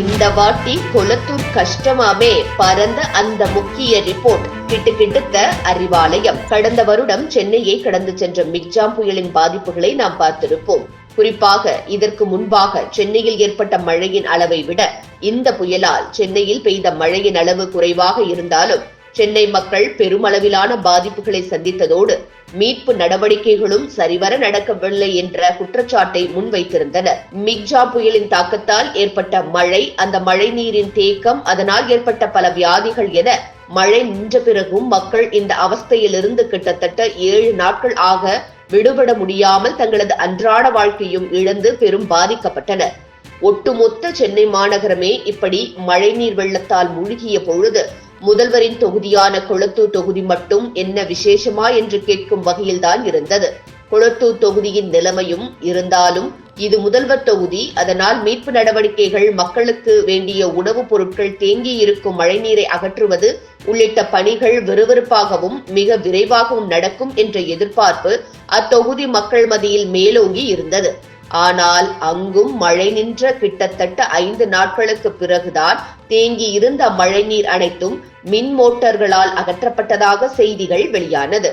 இந்த வாட்டி கொளத்தூர் கஷ்டமாமே பரந்த அந்த முக்கிய ரிப்போர்ட். கிட்டு கிட்டுத்த அறிவாலயம். கடந்த வருடம் சென்னையை கடந்து சென்ற மிக்ஜாம் புயலின் பாதிப்புகளை நாம் பார்த்திருப்போம். குறிப்பாக இதற்கு முன்பாக சென்னையில் ஏற்பட்ட மழையின் அளவை விட இந்த புயலால் சென்னையில் பெய்த மழையின் அளவு குறைவாக இருந்தாலும் சென்னை மக்கள் பெருமளவிலான பாதிப்புகளை சந்தித்ததோடு மீட்பு நடவடிக்கைகளும் சரிவர நடக்கவில்லை என்ற குற்றச்சாட்டை முன்வைத்திருந்தனர். மிக்ஜா புயலின் தாக்கத்தால் ஏற்பட்ட மழை அந்த மழை நீரின் தேக்கம் அதனால் ஏற்பட்ட பல வியாதிகள் என மழை நின்ற பிறகும் மக்கள் இந்த அவஸ்தையிலிருந்து கிட்டத்தட்ட ஏழு நாட்கள் ஆக விடுபட முடியாமல் தங்களது அன்றாட வாழ்க்கையும் இழந்து பெரும் பாதிக்கப்பட்டனர். ஒட்டுமொத்த சென்னை மாநகரமே இப்படி மழைநீர் வெள்ளத்தால் மூழ்கிய பொழுது முதல்வரின் தொகுதியான கொளத்தூர் தொகுதி மட்டும் என்ன விசேஷமா என்று கேட்கும் வகையில்தான் இருந்தது. கொளத்தூர் தொகுதியின் நிலைமையும் இருந்தாலும் இது முதல்வர் தொகுதி அதனால் மீட்பு நடவடிக்கைகள் மக்களுக்கு வேண்டிய உணவுப் பொருட்கள் தேங்கி இருக்கும் மழைநீரை அகற்றுவது உள்ளிட்ட பணிகள் விறுவிறுப்பாகவும் மிக விரைவாகவும் நடக்கும் என்ற எதிர்பார்ப்பு அத்தொகுதி மக்கள் மத்தியில் மேலோங்கி இருந்தது. ஆனால் அங்கும் மழை நின்ற கிட்டத்தட்ட ஐந்து நாட்களுக்கு பிறகுதான் தேங்கி இருந்த மழைநீர் அனைத்தும் மின் மோட்டார்களால் அகற்றப்பட்டதாக செய்திகள் வெளியானது.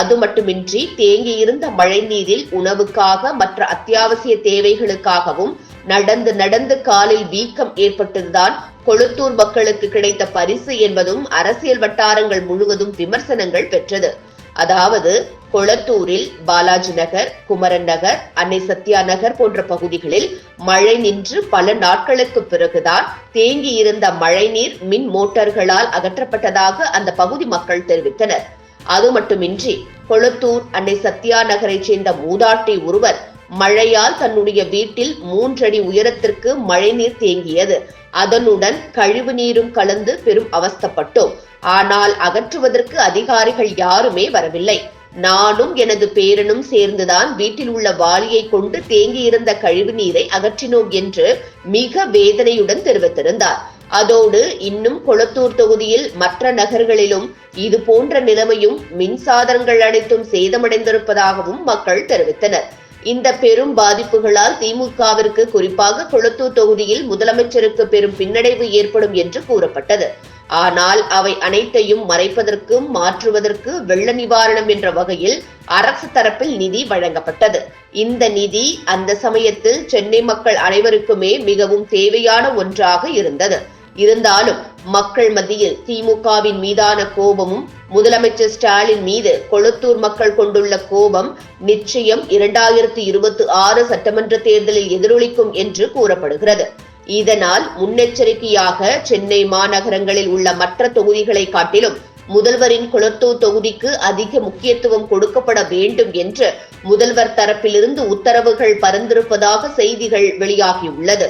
அது மட்டுமின்றி தேங்கியிருந்த மழைநீரில் உணவுக்காக மற்ற அத்தியாவசிய தேவைகளுக்காகவும் நடந்து நடந்து காலில் வீக்கம் ஏற்பட்டதுதான் கொளுத்தூர் மக்களுக்கு கிடைத்த பரிசு என்பதும் அரசியல் வட்டாரங்கள் முழுவதும் விமர்சனங்கள் பெற்றது. அதாவது கொளத்தூரில் பாலாஜி நகர் குமரன் நகர் அன்னை சத்யா நகர் போன்ற பகுதிகளில் மழை நின்று பல நாட்களுக்கு பிறகுதான் தேங்கி இருந்த மழைநீர் மின் மோட்டார்களால் அகற்றப்பட்டதாக அந்த பகுதி மக்கள் தெரிவித்தனர். அது மட்டுமின்றி கொளத்தூர் அன்னை சத்யா நகரைச் சேர்ந்த மூதாட்டி ஒருவர் மழையால் தன்னுடைய வீட்டில் மூன்றடி உயரத்திற்கு மழைநீர் தேங்கியது. அதனுடன் கழிவு நீரும் கலந்து பெரும் அவஸ்தப்பட்டோம். ஆனால் அகற்றுவதற்கு அதிகாரிகள் யாருமே வரவில்லை. நானும் எனது பேரனும் சேர்ந்துதான் வீட்டில் உள்ள வாளியை கொண்டு தேங்கியிருந்த கழிவு நீரை அகற்றினோம் என்று மிக வேதனையுடன் தெரிவித்திருந்தார். அதோடு இன்னும் கொளத்தூர் தொகுதியில் மற்ற நகர்களிலும் இது போன்ற நிலைமையும் மின்சாதனங்கள் அனைத்தும் சேதமடைந்திருப்பதாகவும் மக்கள் தெரிவித்தனர். இந்த பெரும் பாதிப்புகளால் திமுகவிற்கு குறிப்பாக கொளத்தூர் தொகுதியில் முதலமைச்சருக்கு பெரும் பின்னடைவு ஏற்படும் என்று கூறப்பட்டது. ஆனால் அவை அனைத்தையும் மறைப்பதற்கும் மாற்றுவதற்கு வெள்ள நிவாரணம் என்ற வகையில் அரசு தரப்பில் நிதி வழங்கப்பட்டது. இந்த நிதி அந்த சமயத்தில் சென்னை மக்கள் அனைவருக்குமே மிகவும் தேவையான ஒன்றாக இருந்தது. இருந்தாலும் மக்கள் மத்தியில் திமுகவின் மீதான கோபமும் முதலமைச்சர் ஸ்டாலின் மீது கொளத்தூர் மக்கள் கொண்டுள்ள கோபம் நிச்சயம் இரண்டாயிரத்தி இருபத்தி ஆறு சட்டமன்ற தேர்தலில் எதிரொலிக்கும் என்று கூறப்படுகிறது. இதனால் முன்னெச்சரிக்கையாக சென்னை மாநகரங்களில் உள்ள மற்ற தொகுதிகளை காட்டிலும் முதல்வரின் கொளத்தூர் தொகுதிக்கு அதிக முக்கியத்துவம் கொடுக்கப்பட வேண்டும் என்று முதல்வர் தரப்பிலிருந்து உத்தரவுகள் பரந்திருப்பதாக செய்திகள் வெளியாகியுள்ளது.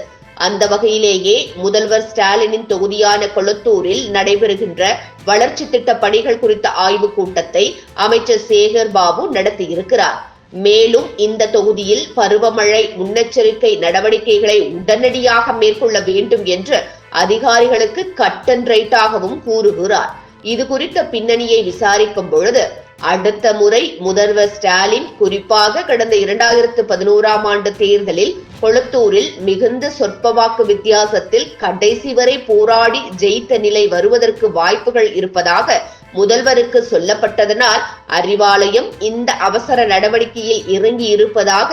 அந்த வகையிலேயே முதல்வர் ஸ்டாலினின் தொகுதியான கொளத்தூரில் நடைபெறுகின்ற வளர்ச்சி திட்ட பணிகள் குறித்த ஆய்வுக் கூட்டத்தை அமைச்சர் சேகர் பாபு நடத்தியிருக்கிறார். மேலும் இந்த தொகுதியில் பருவமழை முன்னெச்சரிக்கை நடவடிக்கைகளை உடனடியாக மேற்கொள்ள வேண்டும் என்று அதிகாரிகளுக்கு கட் அண்ட் ரைட்டாகவும் கூறுகிறார். இது குறித்த பின்னணியை விசாரிக்கும் பொழுது அடுத்த முறை முதல்வர் ஸ்டாலின் குறிப்பாக கடந்த இரண்டாயிரத்து பதினோராம் ஆண்டு தேர்தலில் கொளத்தூரில் மிகுந்த சொற்பவாக்கு வித்தியாசத்தில் கடைசி வரை போராடி ஜெயித்த நிலை வருவதற்கு வாய்ப்புகள் இருப்பதாக முதல்வருக்கு சொல்லப்பட்டதனால் அறிவாலயம் இந்த அவசர நடவடிக்கையில் இறங்கி இருப்பதாக